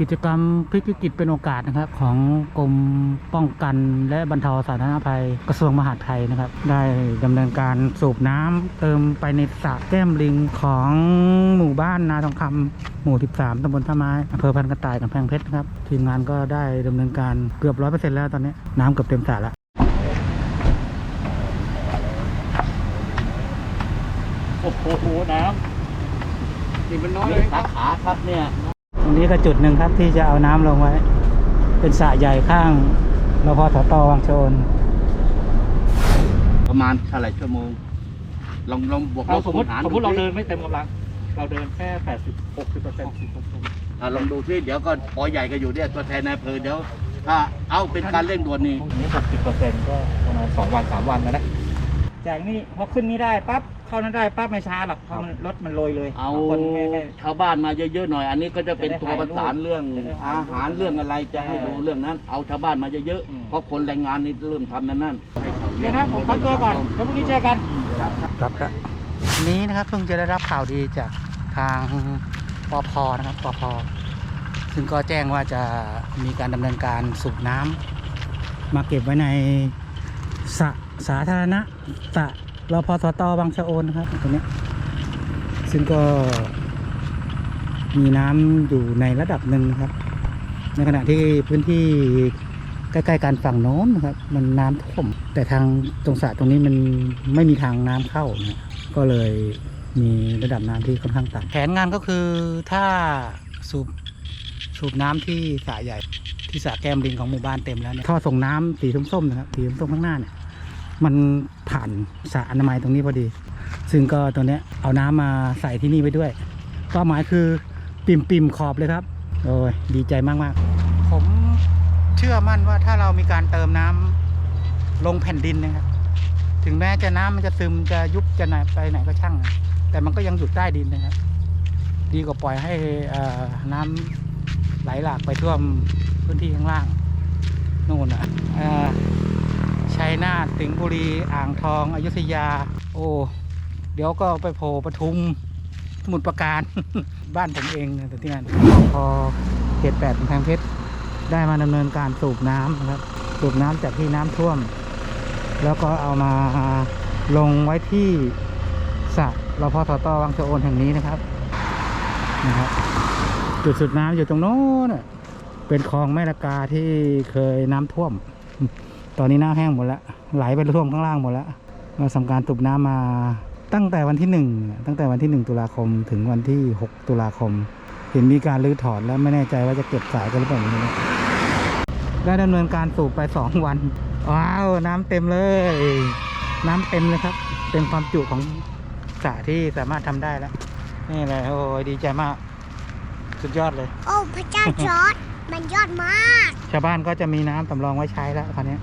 กิจกรรมพลิกวิกฤตเป็นโอกาสนะครับ ของกรมป้องกันและบรรเทาสาธารณภัยกระทรวงมหาดไทยนะครับ ได้ดำเนินการสูบน้ำเติมไปในสระแก้มลิงของหมู่บ้านนาทองคำหมู่ 13ตำบลท่าไม้อำเภอพันกระต่ายกำแพงเพชรนะครับ ทีมงานก็ได้ดำเนินการเกือบร้อยเปอร์เซ็นต์แล้วตอนนี้ น้ำเกือบเต็มสระแล้วโอ้โหน้ำนี่มันน้อยเลยสาขาครับเนี่ย ตรงนี้ก็จุดหนึ่งครับที่จะเอาน้ำลงไว้ เป็นสระใหญ่ข้างรพสตวังโชน ประมาณเท่าไหร่ชั่วโมง ลองลองบวกลเราบสมมติคูณหารสมมติเราสิเดินไม่เต็มกำลัง เราเดินแค่แปดสิบหกสิบเปอร์เซ็นต์สิบเปอร์เซ็นต์อะลองดูซิเดี๋ยวก็ปอใหญ่ก็อยู่เนี่ยตัวแทนนายอำเภอเดี๋ยวถ้าเอาเป็นการเร่งด่วนนี่พวกนี้หกสิบเปอร์เซ็นต์ก็ประมาณสองวันสามวันแล้วนะจากนี่พอขึ้นนี่ได้ปั๊บเข้านั้นได้ปั๊บไม่ช้าหรอกเพราะมันรถมันโรยเลยเอาคนไม่ไม่ ชาวบ้านมาเยอะๆหน่อย อันนี้ก็จะเป็นตัวประสานเรื่องจะได้ถ่ายรูปอาหารเรื่องอะไรจะให้ดูเรื่องนั้น เอาชาวบ้านมาเยอะอืม ๆเพราะคนแรงงานนี่เริ่มทำนั่นนั่นเดี๋ยวนะผมขอตัวก่อนแล้วพรุ่งนี้เจอกัน ครับครับนี้นะครับเพิ่งจะได้รับข่าวดีจากทางปอพนะครับปอพซึ่งก็แจ้งว่าจะมีการดำเนินการสูบน้ำมาเก็บไว้ในสระสาธารณะสระ รพสตอบางชะโอนนะครับตรงนี้ซึ่งก็มีน้ำอยู่ในระดับหนึ่งครับ ในขณะที่พื้นที่ใกล้ๆการฝั่งโน้นนะครับ มันน้ำท่วม แต่ทางตรงสระตรงนี้มันไม่มีทางน้ำเข้านะก็เลยมีระดับน้ำที่ค่อนข้างต่ำแผนงานก็คือถ้าสูบสูบน้ำที่สระใหญ่ที่สระแก้มลิงของหมู่บ้านเต็มแล้วเนี่ยท่อส่งน้ำสีส้มๆนะครับสีส้มๆข้างหน้าเนี่ย มันผ่านสระอนามัยตรงนี้พอดี ซึ่งก็ตัวเนี้ยเอาน้ำมาใส่ที่นี่ไปด้วยเป้าหมายคือปิ่มปิมๆขอบเลยครับโอ้ยดีใจมากๆผมเชื่อมั่นว่าถ้าเรามีการเติมน้ำลงแผ่นดินนะครับ ถึงแม้จะน้ำมันจะซึมจะยุบจะไหนไปไหนก็ช่างนะแต่มันก็ยังอยู่ใต้ดินนะครับ ดีกว่าปล่อยให้น้ำไหลหลากไปท่วมพื้นที่ข้างล่างนู่นอะ ชัยนาทสิงห์บุรีอ่างทองอยุธยา โอ้เดี๋ยวก็ไปโผล่ปทุมสมุทรปราการ บ้านผมเองนะแต่ที่นั่นพอเขตแปดกำแพงเพชรได้มาดำเนินการสูบน้ำนะครับ สูบน้ำจากที่น้ำท่วม แล้วก็เอามาลงไว้ที่สระรพสตวังชะโอนแห่งนี้นะครับนะครับ จุดสูบน้ำอยู่ตรงโน้นเป็นคลองแม่ละกาที่เคยน้ำท่วม ตอนนี้น้ำแห้งหมดแล้ว ไหลไปท่วมข้างล่างหมดแล้วเราทำการสูบน้ำมาตั้งแต่วันที่หนึ่งตั้งแต่วันที่หนึ่งตุลาคมถึงวันที่หกตุลาคม เห็นมีการรื้อถอนแล้วไม่แน่ใจว่าจะเก็บสายกันหรือเปล่าไม่รู้ได้ดำเนินการสูบไปสองวัน ว้าวน้ำเต็มเลย น้ำเต็มเลยครับ เต็มความจุของสระที่สามารถทำได้แล้ว นี่เลยโอ้ยดีใจมาก สุดยอดเลย โอ้พระเจ้าจอร์ดมันยอดมาก ชาวบ้านก็จะมีน้ำสำรองไว้ใช้แล้วคราวนี้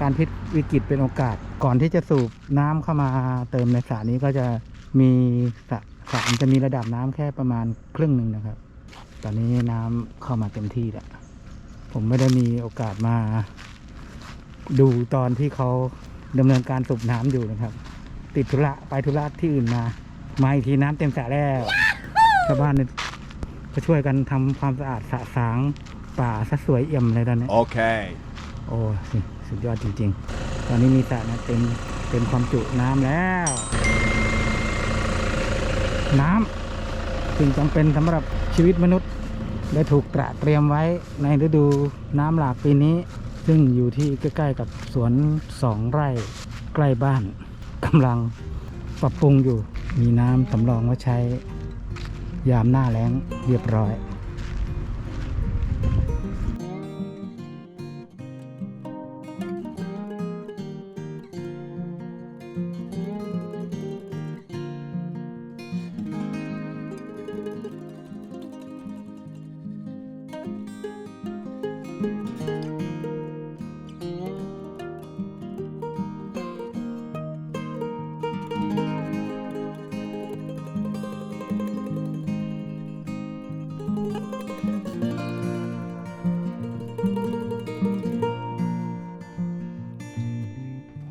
การพลิกวิกฤตเป็นโอกาส ก่อนที่จะสูบน้ำเข้ามาเติมในสระนี้ก็จะมีสระสระมันจะมีระดับน้ำแค่ประมาณครึ่งหนึ่งนะครับ ตอนนี้น้ำเข้ามาเต็มที่แล้วผมไม่ได้มีโอกาสมา ดูตอนที่เขาดำเนินการสูบน้ำอยู่นะครับ ติดธุระไปธุระที่อื่นมามาอีกทีน้ำเต็มสระแล้วชาวบ้านเนี่ยก็ช่วยกันทำความสะอาดสระสางป่าซะสวยเอี่ยมเลยตอนนี้ Okay. โอ้ สุดยอดจริง ๆ ตอนนี้มีสระนะเต็มเต็มความจุน้ำแล้ว น้ำจึงจำเป็นสำหรับชีวิตมนุษย์ ได้ถูกตระเตรียมไว้ในฤดูน้ำหลากปีนี้ ซึ่งอยู่ที่ใกล้ๆกับสวนสองไร่ใกล้บ้านกำลังปรับปรุงอยู่มีน้ำสำรองไว้ใช้ยามหน้าแล้งเรียบร้อย